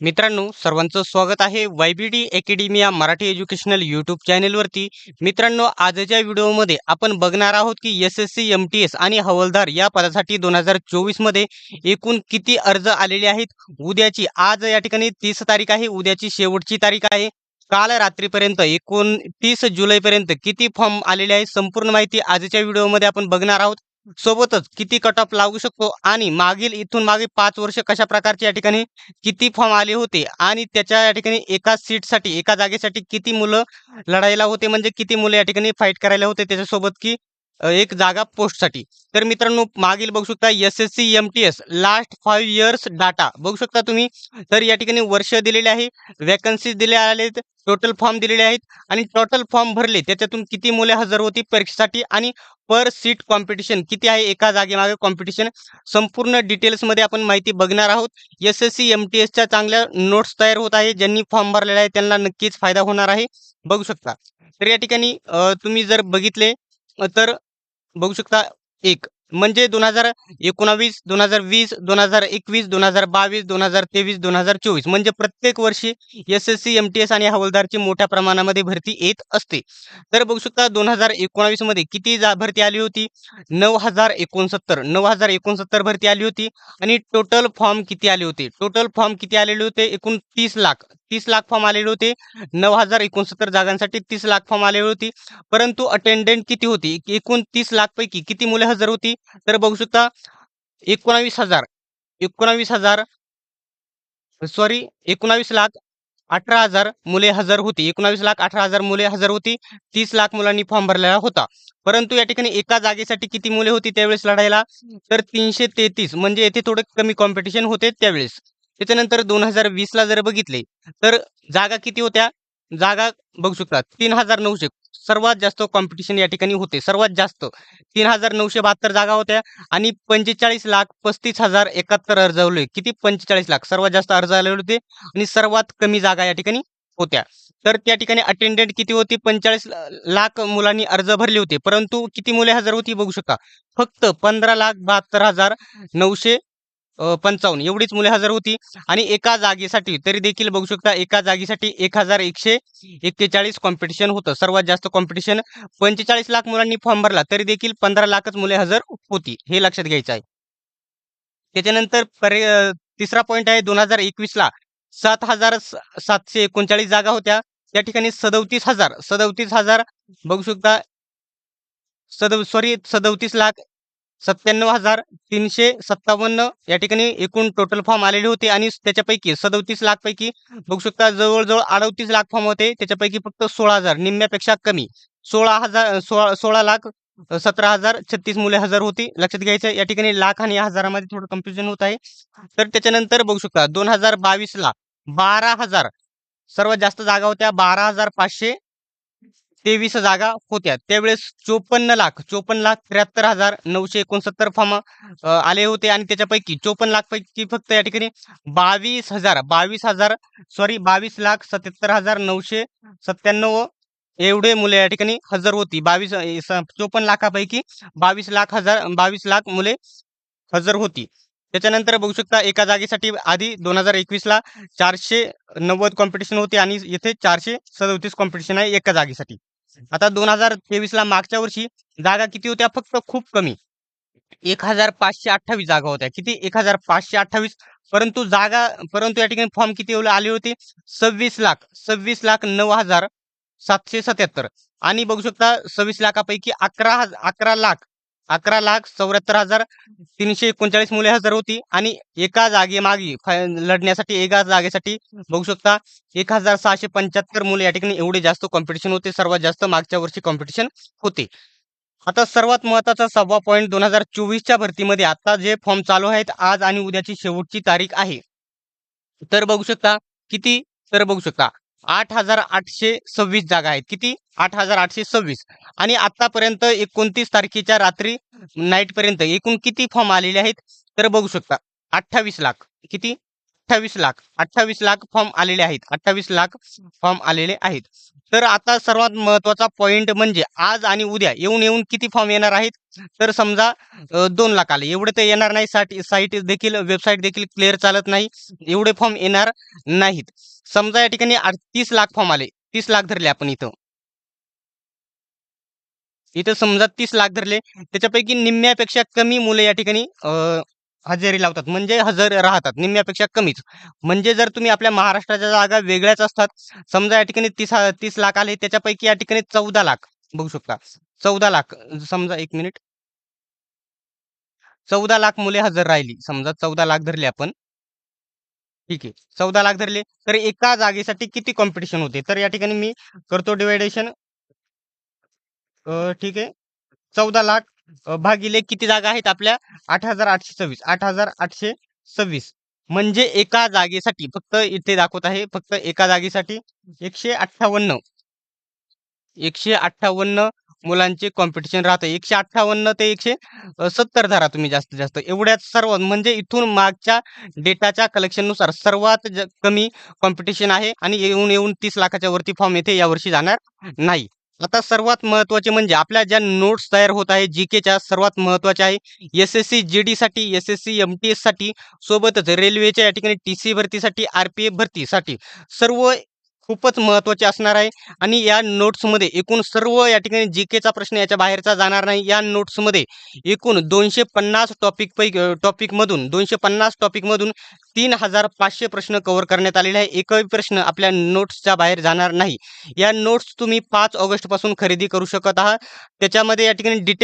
मित्रांनो सर्वांचं स्वागत आहे Y B D academia Marathi educational YouTube चॅनेलवरती. मित्रांनो आजच्या व्हिडिओमध्ये आपण बघणार आहोत की S S C M T S आणि हवालदार या पदासाठी दोन हजार चोवीसमध्ये एकूण किती अर्ज आलेले आहेत? उद्याची आज या ठिकाणी तीस तारीख आहे उद्याची शेवटची तारीख आहे. काल रात्रीपर्यंत एकोणतीस जुलैपर्यंत किती फॉर्म आलेले आहेत? संपूर्ण माहिती आजच्या व्हिडिओमध्ये आपण बघणार आहोत. सोबतच किती कट ऑफ लागू शकतो आणि मागील इथून मागे पाच वर्ष कशा प्रकारचे या ठिकाणी किती फॉर्म आले होते आणि त्याच्या या ठिकाणी एका सीटसाठी एका जागेसाठी किती मुलं लढायला होते म्हणजे किती मुलं या ठिकाणी फाईट करायला होते त्याच्यासोबत की एक जागा पोस्टसाठी. तर मित्रांनो मागील बघू शकता S S C M T S last five years data बघू शकता तुम्ही. तर या ठिकाणी वर्ष दिलेले आहे वॅकन्सीज दिल्या आहेत टोटल फॉर्म दिलेले आहेत आणि टोटल फॉर्म भरले. त्याच्यातून किती मुले हजर होती परीक्षेसाठी आणि पर सीट कॉम्पिटिशन किती आहे एका जागेमागे कॉम्पिटिशन संपूर्ण डिटेल्समध्ये आपण माहिती बघणार आहोत. S S C M T एसच्या चांगल्या नोट्स तयार होत आहे. ज्यांनी फॉर्म भरलेला आहे त्यांना नक्कीच फायदा होणार आहे. बघू शकता. तर या ठिकाणी तुम्ही जर बघितले तर बघू शकता एक. म्हणजे दोन हजार एकोणावीस दोन हजार वीस दोन हजार एकवीस दोन हजार बावीस दोन हजार तेवीस दोन हजार चोवीस. म्हणजे प्रत्येक वर्षी S S C M T S आणि हवालदारची मोठ्या प्रमाणामध्ये भरती येत असते. तर बघू शकता दोन हजार एकोणावीसमध्ये किती जा भरती आली होती? नऊ हजार एकोणसत्तर. नऊ हजार एकोणसत्तर भरती आली होती आणि टोटल फॉर्म किती आले होते? टोटल फॉर्म किती आलेले होते? एकूण तीस लाख. तीस लाख फॉर्म आलेले होते. नऊ हजार एकोणसत्तर जागांसाठी तीस लाख फॉर्म आलेली होती. परंतु अटेंडंट किती होती? एकूण तीस लाख पैकी किती मुले हजर होती? तर बघू शकता एकोणावीस हजार एकोणावीस हजार सॉरी एकोणावीस लाख अठरा हजार मुले हजर होती. एकोणावीस लाख अठरा हजार मुले हजर होती. तीस लाख मुलांनी फॉर्म भरलेला होता. परंतु या ठिकाणी एका जागेसाठी किती मुले होती त्यावेळेस लढायला? तर तीनशे तेहतीस. म्हणजे येथे थोडं कमी कॉम्पिटिशन होते त्यावेळेस. त्याच्यानंतर दोन हजार वीसला जर बघितले तर जागा किती होत्या? जागा बघू शकतात तीन हजार नऊशे. सर्वात जास्त कॉम्पिटिशन या ठिकाणी होते. सर्वात जास्त तीन हजार नऊशे बहात्तर जागा होत्या आणि पंचेचाळीस लाख पस्तीस हजार एकाहत्तर अर्ज आले किती? पंचेचाळीस लाख. सर्वात जास्त अर्ज आले होते आणि सर्वात कमी जागा या ठिकाणी होत्या. तर त्या ठिकाणी अटेंडंट किती होती? पंचेचाळीस लाख मुलांनी अर्ज भरले होते. परंतु किती मुले हजर होती? बघू शकता. फक्त पंधरा लाख बहात्तर हजार नऊशे पंचावन्न. एवढीच मुले हजर होती. आणि एका जागेसाठी तरी देखील बघू शकता एका जागेसाठी एक हजार एकशे एक्केचाळीस कॉम्पिटिशन होतं. सर्वात जास्त कॉम्पिटिशन पंचेचाळीस लाख मुलांनी फॉर्म भरला. तरी देखील पंधरा लाखच मुले हजर होती. हे लक्षात घ्यायचं आहे. त्याच्यानंतर पर्य तिसरा पॉईंट आहे दोन हजार एकवीस ला सात हजार सातशे एकोणचाळीस जागा होत्या. त्या ठिकाणी सदोतीस हजार सदोतीस हजार बघू शकता सदव सॉरी सदोतीस लाख सत्त्याण्णव हजार तीनशे सत्तावन्न या ठिकाणी एकूण टोटल फॉर्म आलेले होते आणि त्याच्यापैकी सदोतीस लाख पैकी बघू शकता जवळजवळ अडतीस लाख फॉर्म होते. त्याच्यापैकी फक्त सोळा हजार निम्म्यापेक्षा कमी. सोळा हजार सोळा सोळा लाख सतरा हजार छत्तीस मुले हजर होती. लक्षात घ्यायचं या ठिकाणी लाख आणि हजारामध्ये थोडं कन्फ्युजन होत आहे. तर त्याच्यानंतर बघू शकता दोन हजार बावीस ला बारा हजार सर्वात जास्त जागा होत्या बारा हजार पाचशे तेवीस जागा होत्या. त्यावेळेस चोपन्न लाख चोपन्न लाख त्र्याहत्तर हजार नऊशे एकोणसत्तर फॉर्म आले होते आणि त्याच्यापैकी चोपन्न लाख पैकी फक्त या ठिकाणी बावीस हजार बावीस हजार सॉरी बावीस लाख सत्याहत्तर हजार नऊशे सत्त्याण्णव एवढे मुले या ठिकाणी हजर होती. बावीस चोपन्न लाखापैकी बावीस लाख हजार बावीस लाख मुले हजर होती. त्याच्यानंतर बघू शकता एका जागेसाठी आधी दोन हजार एकवीस ला चारशे नव्वद कॉम्पिटिशन होते आणि येथे चारशे सदोतीस कॉम्पिटिशन आहे एका जागेसाठी. आता दोन हजार तेवीस ला मागच्या वर्षी जागा किती होत्या? फक्त खूप कमी. एक हजार पाचशे अठ्ठावीस जागा होत्या. किती? एक हजार पाचशे अठ्ठावीस. परंतु जागा परंतु या ठिकाणी फॉर्म किती आले होते? सव्वीस लाख सव्वीस लाख नऊ हजार सातशे सत्याहत्तर. आणि बघू शकता सव्वीस लाखापैकी अकरा अकरा लाख अकरा लाख चौऱ्याहत्तर हजार तीनशे एकोणचाळीस मुले हजर होती आणि एका जागेमागे लढण्यासाठी एका जागेसाठी बघू शकता एक हजार सहाशे पंच्याहत्तर मुले या ठिकाणी एवढे जास्त कॉम्पिटिशन होते. सर्वात जास्त मागच्या वर्षी कॉम्पिटिशन होते. आता सर्वात महत्त्वाचा सव्वा पॉईंट दोन हजार चोवीसच्या भरतीमध्ये आता जे फॉर्म चालू आहेत आज आणि उद्याची शेवटची तारीख आहे. तर बघू शकता किती? तर बघू शकता आठ हजार आठशे सव्वीस जागा आहेत. किती? आठ हजार आठशे सव्वीस. आणि आतापर्यंत एकोणतीस तारखेच्या रात्री नाईट पर्यंत एकूण किती फॉर्म आलेले आहेत? तर बघू शकता अठ्ठावीस लाख. किती? अठ्ठावीस लाख. अठ्ठावीस लाख फॉर्म आलेले आहेत. अठ्ठावीस लाख फॉर्म आलेले आहेत. तर आता सर्वात महत्त्वाचा पॉइंट म्हणजे आज आणि उद्या येऊन येऊन किती फॉर्म येणार आहेत? तर समजा दोन लाख आले. एवढे तर येणार नाही. साठी साईट देखील वेबसाईट देखील क्लिअर चालत नाही. एवढे फॉर्म येणार नाहीत. समजा या ठिकाणी तीस लाख फॉर्म आले. तीस लाख धरले आपण इथं. इथं समजा तीस लाख धरले. त्याच्यापैकी निम्म्यापेक्षा कमी मुले या ठिकाणी हजेरी लावतात म्हणजे हजर राहतात निम्म्यापेक्षा कमीच. म्हणजे जर तुम्ही आपल्या महाराष्ट्राच्या जागा वेगळ्याच असतात समजा या ठिकाणी तीस तीस लाख आले त्याच्यापैकी या ठिकाणी चौदा लाख बघू शकता. चौदा लाख समजा एक मिनिट. चौदा लाख मुले हजर राहिली समजा चौदा लाख धरले आपण. ठीक आहे चौदा लाख धरले तर एका जागेसाठी किती कॉम्पिटिशन होते? तर या ठिकाणी मी करतो डिवायडेशन ठीक आहे. चौदा लाख भागिले किती जागा आहेत आपल्या? आठ हजार आठशे सव्वीस. आठ हजार आठशे सव्वीस. म्हणजे एका जागेसाठी फक्त इथे दाखवत आहे फक्त एका जागेसाठी एकशे अठ्ठावन्न. एकशे अठ्ठावन्न मुलांचे कॉम्पिटिशन राहतं. एकशे अठ्ठावन्न ते एकशे सत्तर धरा तुम्ही जास्तीत जास्त. एवढ्याच सर्व म्हणजे इथून मागच्या डेटाच्या कलेक्शननुसार सर्वात कमी कॉम्पिटिशन आहे आणि येऊन येऊन तीस लाखाच्या वरती फॉर्म येथे यावर्षी जाणार नाही. आता सर्वात महत्त्वाचे म्हणजे आपल्या ज्या नोट्स तयार होत आहे जी केच्या सर्वात महत्त्वाच्या आहे एस एस सी जी डीसाठी S S C M T एससाठी सोबतच रेल्वेच्या या ठिकाणी टी सी भरतीसाठी आर पी एफ भरतीसाठी सर्व खूपच महत्त्वाचे असणार आहे. आणि या नोट्समध्ये एकूण सर्व या ठिकाणी जी केचा प्रश्न याच्या बाहेरचा जाणार नाही. या नोट्समध्ये एकूण दोनशे पन्नास टॉपिक पै टॉपिकमधून दोनशे पन्नास टॉपिकमधून तीन हजार पाचशे प्रश्न कव्हर करण्यात आलेले आहे. एकही प्रश्न आपल्या नोट्सच्या बाहेर जाणार नाही. या नोट्स तुम्ही पाच ऑगस्टपासून खरेदी करू शकत आहात. त्याच्यामध्ये या ठिकाणी डिटेल